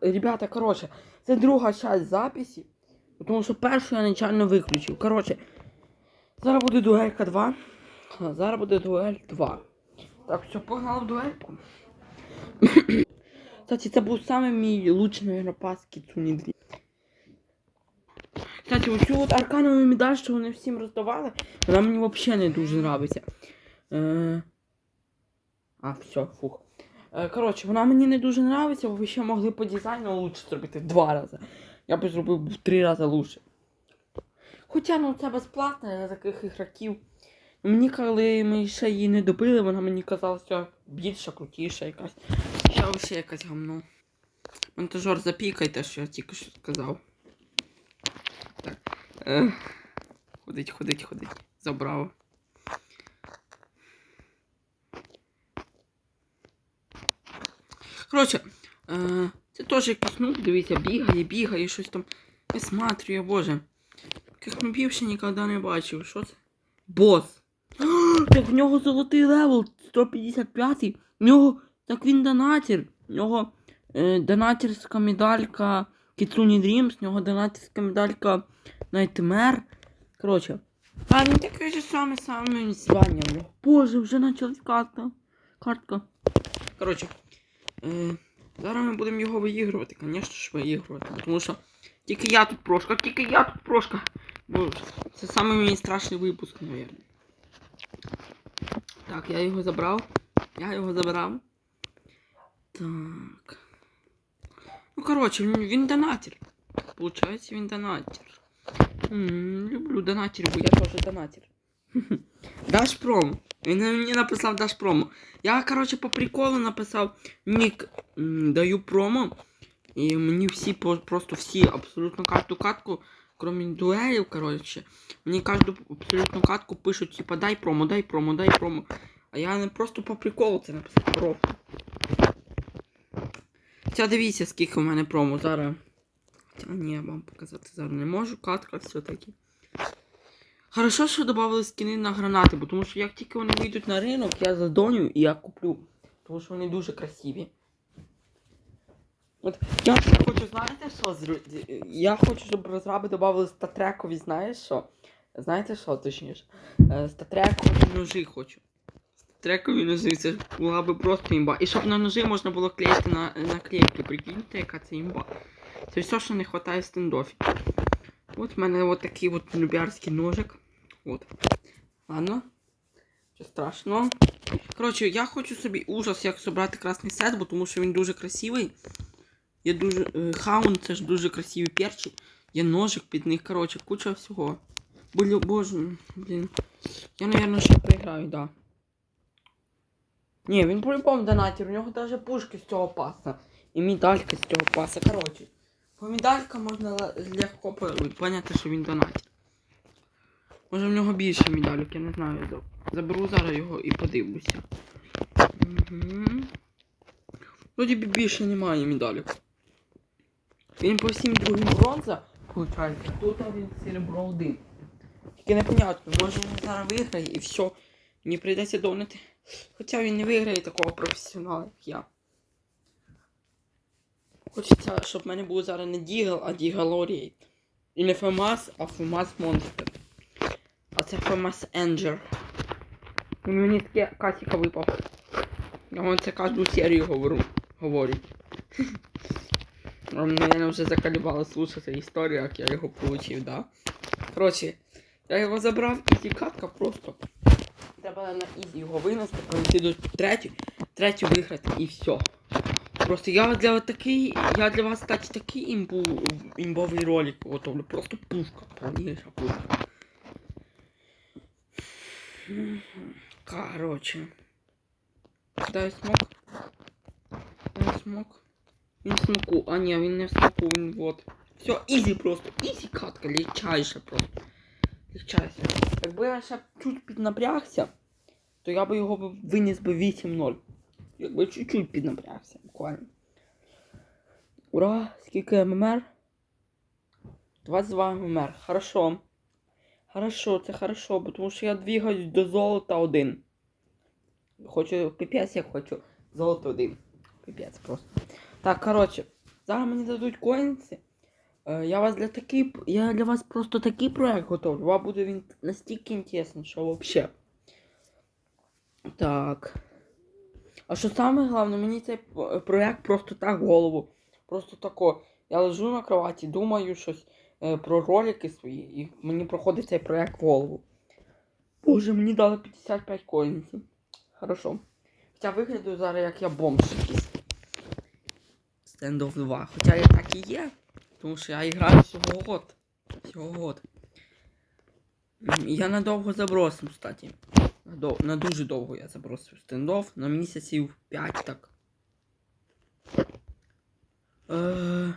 Ребята, коротше, це друга часть записі. Тому що першу я нечайно виключив. Коротше, зараз буде дуелька 2. Зараз буде дуель 2. Так, все, погнали в дуельку. Кстати, це був саме мій лучший, наверное, пас Кіцуні Кстати, оцю от арканову медаль, що вони всім роздавали, вона мені взагалі не дуже подобається. Е... А, все, фух. Е, Коротше, вона мені не дуже подобається, бо ви ще могли по дизайну лучше зробити два рази. Я б зробив в три рази лучше. Хоча ну це безплатно для таких ігроків. Мені коли ми ще її не добили, вона мені казалася більша, крутіша якась. Ще ще якась гамно. Монтажер, запікайте, що я тільки що сказав. Так. Ходить, ходить, ходить. Забрав. Коротше, е, це теж якийсь нуб, дивіться, бігає, бігає, щось там висматрює, боже. Таких нубів ще ніколи не бачив. Що це? Бос. Так в нього золотий левел 155. В нього. Так він донатір. В нього е, донатерська медалька Kitsune Dreams, в нього донатерська медалька Nightmare. Коротше. А він таке ж саме саме звання. Боже, вже почалась картка. Картка. Коротше. Е, зараз ми будемо його виігрувати, звісно ж виігрувати. Тому що тільки я тут прошка, тільки я тут прошка. Боже, це самий мій страшний випуск, мабуть. Так, я його забрав. Я його забрав. Так. Ну, коротше, він, донатір. Получається, він донатір. М, люблю донатерів, бо я теж донатір. Даш промо. Він мені написав Даш. Я, коротше, по приколу написав нік даю промо. І мені всі просто всі абсолютно карту катку, крім дуелів, коротше, мені кожну абсолютно катку пишуть, типа дай промо, дай промо, дай промо. А я не просто по приколу це написав промо. Хоча дивіться, скільки в мене промо зараз. Хоча ні, вам показати зараз не можу, катка все-таки. Хорошо, що додали скини на гранати, бо тому що як тільки вони вийдуть на ринок, я задоню і я куплю. Тому що вони дуже красиві. От я хочу, знаєте що? Я хочу, щоб розраби додали статрекові, знаєш що? Знаєте що, точніше? Е, Статрекові ножі хочу. Статрекові ножі, це була би просто імба. І щоб на ножі можна було клеїти на наклейки. Прикиньте, яка це імба. Це все, що не вистачає в стендофі. От в мене от такий от любярський ножик. От. Ладно. Що страшно. Коротше, я хочу собі ужас, як зібрати красний сет, бо тому що він дуже красивий. Є дуже. Е, хаун, це ж дуже красиві перчі. Є ножик під них, коротше, куча всього. Блю, боже, блін. Я, наверное, ще проіграю, да. Ні, він по-любому донатір, у нього навіть пушки з цього паса. І медалька з цього паса. Коротше. По медалькам можна легко поняти, що він донатір. Може в нього більше медалік, я не знаю. Заберу зараз його і подивлюся. Угу. Вроді більше немає медалік. Він по всім другим бронза, виходить, тут він серебро один. Тільки непонятно, може він зараз виграє і все. Мені прийдеться донати. Хоча він не виграє такого професіонала, як я. Хочеться, щоб в мене був зараз не Дігл, а Дігалорієт. І не Фемас, а Фемас Монстр. Це Фемас Енджер. Він мені таке касіка випав. Я вам це кожну серію говорю. говорю. Мене вже закалювало слушати історію, як я його получив, да? Коротше, я його забрав і катка просто. Треба на ізі його винести, пройти до третю, третю виграти і все. Просто я для такий, я для вас, кстати, такий імбу, імбовий ролик готовлю. Просто пушка, повніша пушка. Короче. Дай смок. Дай смок. Він в смоку. А ні, він не в смоку, він вот. Все, ізі просто. Ізі катка, легчайша просто. Легчайша. Якби я ще чуть піднапрягся, то я би його б виніс би 8-0. Якби чуть-чуть піднапрягся, буквально. Ура! Скільки ММР? 22 ММР. Хорошо. Хорошо, це хорошо, тому що я двигаюсь до золота один. Хочу піпець, я хочу золото один. Піпець просто. Так, коротше. зараз мені дадуть коїнси. Е, Я вас для такий, я для вас просто такий проект готовлю. Вам буде він настільки інтересний, що вообще. Так. А що саме головне, мені цей проект просто так в голову. Просто тако. Я лежу на кроваті, думаю щось про ролики свої, і мені проходить цей проект в голову. Боже, мені дали 55 коїнсів. Хорошо. Хоча виглядаю зараз, як я бомж якийсь. Standoff 2. Хоча я так і є. Тому що я граю всього год. Всього год. Я надовго забросив, кстати. На, дов... на дуже довго я забросив стендов. На місяців 5 так. Е...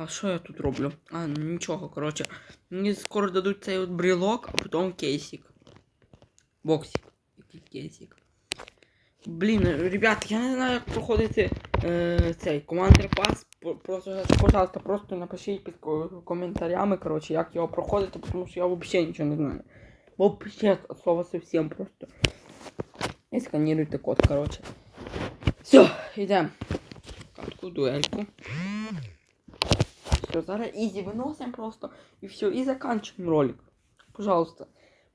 А що я тут роблю? А, ну нічого, коротше. Мені скоро дадуть цей от брелок, а потім кейсик. Боксик. Який кейсик. Блін, ребят, я не знаю, як проходити е, цей командир пас. Просто, пожалуйста, просто напишіть під коментарями, коротше, як його проходити, тому що я взагалі нічого не знаю. Вообще, от слова совсем просто. І сканіруйте код, коротше. Все, йдемо. Катку, дуельку. Все, зараз ізі виносимо просто і все, і заканчуємо ролик. Пожалуйста.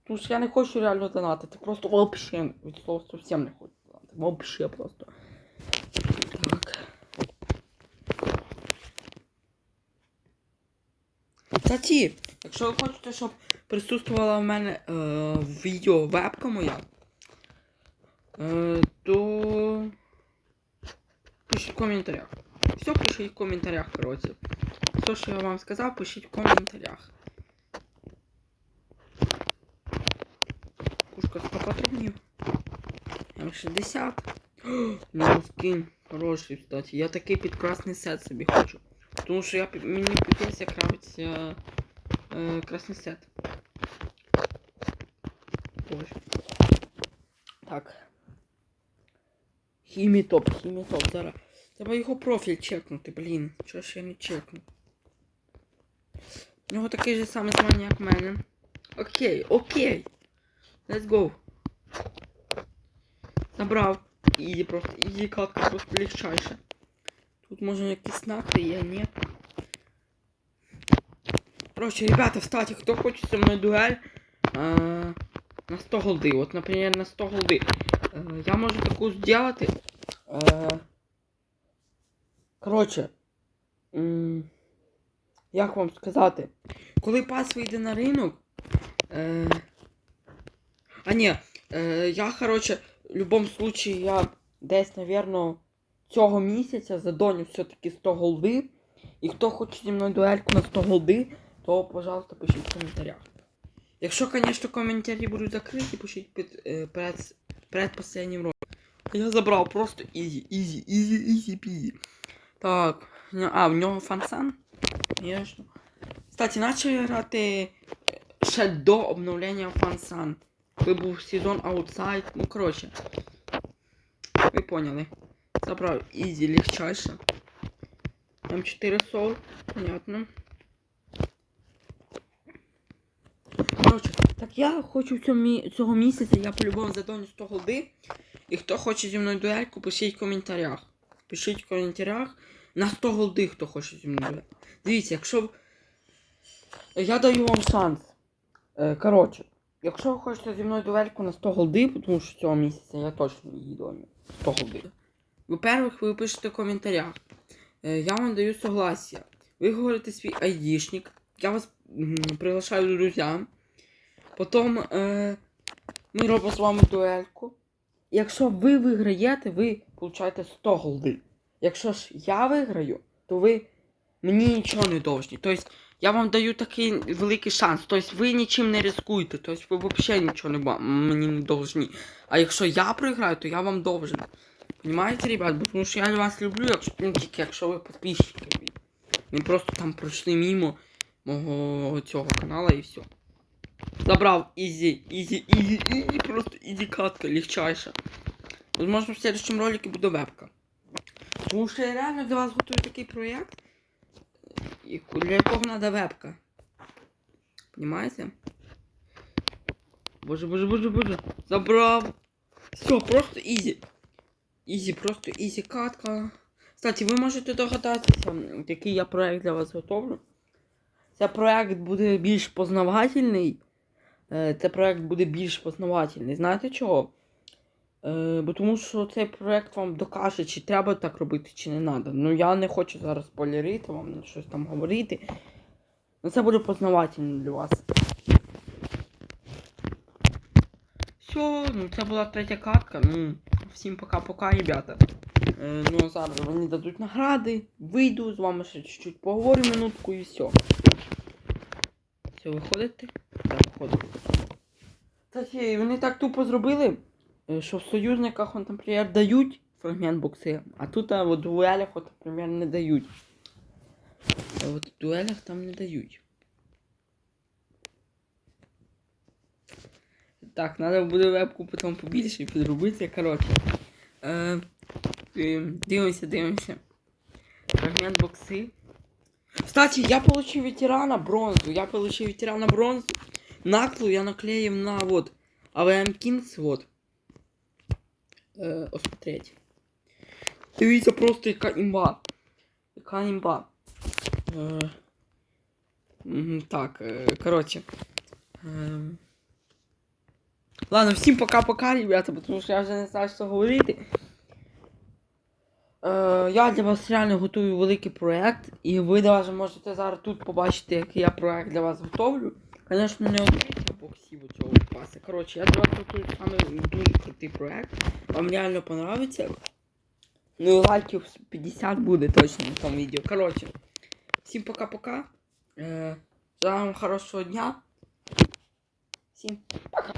Тому що я не хочу реально донатити. Просто вообще від слова совсем не хочу донатити. Вообще просто. Так. Кстати, якщо ви хочете, щоб присутствувала в мене е, в відео вебка моя, е, то пишіть в коментарях. Все пишіть в коментарях, коротше. Все, що я вам сказав, пишіть в коментарях. Кушка 100 патронів. М60. Мінус скін. Хороший, кстати. Я такий підкрасний сет собі хочу. Тому що я, мені піпець як нравиться е, красний сет. Боже. Так. Хімітоп, хімітоп, зараз. Треба його профіль чекнути, блін. Чого ж я не чекну? У нього такий же самий звання, як в мене. Окей, окей. Let's go. Забрав. Ізі просто, ізі катка просто легчайше. Тут може якісь нахи є, ні. Короче, ребята, кстати, кто хочет со мной дуэль э, на 100 голды, вот, например, на 100 голды, э, я можу таку сделать. Э, короче, м, як вам сказати, коли пас вийде на ринок, е, а ні, е, я, короче, в будь-якому случае, я десь, наверно, цього місяця задоню все-таки 100 голди. І хто хоче зі мною дуельку на 100 голди, то, пожалуйста, пишіть в коментарях. Якщо, звісно, коментарі будуть закриті, пишіть під е, перед, перед последнім роликом. Я забрав просто ізі, ізі, ізі, ізі, пізі. Так, а, в нього фансан? Звісно. Кстати, грати е, ще до обновлення фансан. Коли був сезон аутсайд. Ну, коротше. Ви поняли. Забрав ізі легчайше. М4 сол, понятно. Короче, так я хочу цього місяця, я по-любому задоню 100 голди. І хто хоче зі мною дуельку, пишіть в коментарях. Пишіть в коментарях на 100 голди, хто хоче зі мною. Дивіться, якщо. Я даю вам шанс. Е, коротше, якщо ви хочете зі мною дуельку на 100 голди, тому що цього місяця я точно її доню. 100 голди. Во-первых, ви пишете в коментарях. Е, Я вам даю согласие. Ви говорите свій айдішник. Я вас приглашаю до друзя. Потім е, ми робимо з вами дуельку. Якщо ви виграєте, ви получаєте 100 голди. Якщо ж я виграю, то ви мені нічого не должні. Тобто я вам даю такий великий шанс. Тобто ви нічим не ризикуєте. Тобто ви взагалі нічого не мені не должні. А якщо я програю, то я вам должен. Понимаете, ребят? Бо Тому що я вас люблю, якщо, ну, тільки якщо ви підписчики. Не просто там пройшли мимо мого цього канала і все. Забрав ізі, ізі, ізі, ізі, просто ізі катка, легчайша. Возможно, в следующем ролике буде вебка. Тому що я реально для вас готую такий проєкт, для якого треба вебка. Понимаете? Боже, боже, боже, боже. Забрав. Все, просто ізі. Ізі, просто ізі катка. Кстати, ви можете догадатися, який я проект для вас готовлю. Цей проект буде більш познавательний. Е, Цей проект буде більш познавательний. Знаєте чого? Е, бо тому що цей проект вам докаже, чи треба так робити, чи не треба. Ну я не хочу зараз спойлерити вам, щось там говорити. Ну це буде познавательно для вас. Все, ну це була третя катка. Ну, всім пока-пока, ребята. Е, ну зараз вони дадуть награди, вийду, з вами ще чуть-чуть поговорю минутку і все. Все, виходите? Так, виходите. Кстати, вони так тупо зробили, що в союзниках, от, наприклад, дають фрагмент бокси, а тут а, в дуелях, от, наприклад, не дають. А от в дуелях там не дають. Так, треба буде вебку потім побільше підробити, коротше. Е, е, дивимося, дивимося. Фрагмент бокси. Кстати, я получив ветерана бронзу. Я получив ветерана бронзу. Наклу я наклеїв на вот AVM Kings, вот. Е, осмотреть. Дивіться просто яка імба. Яка імба. Е, так, е, коротше. Е, Ладно, всім пока-пока, ребята, потому що я вже не знаю, що говорити. Е, я для вас реально готую великий проект, і ви навіть можете зараз тут побачити, який я проект для вас готовлю. Звісно, не одне боксів у цього паса. Коротше, я давай готую саме дуже крутий проект. Вам реально понравиться. Ну лайків 50 буде точно на тому відео. Коротше, всім пока-пока. Е, вам хорошого дня. Всім пока.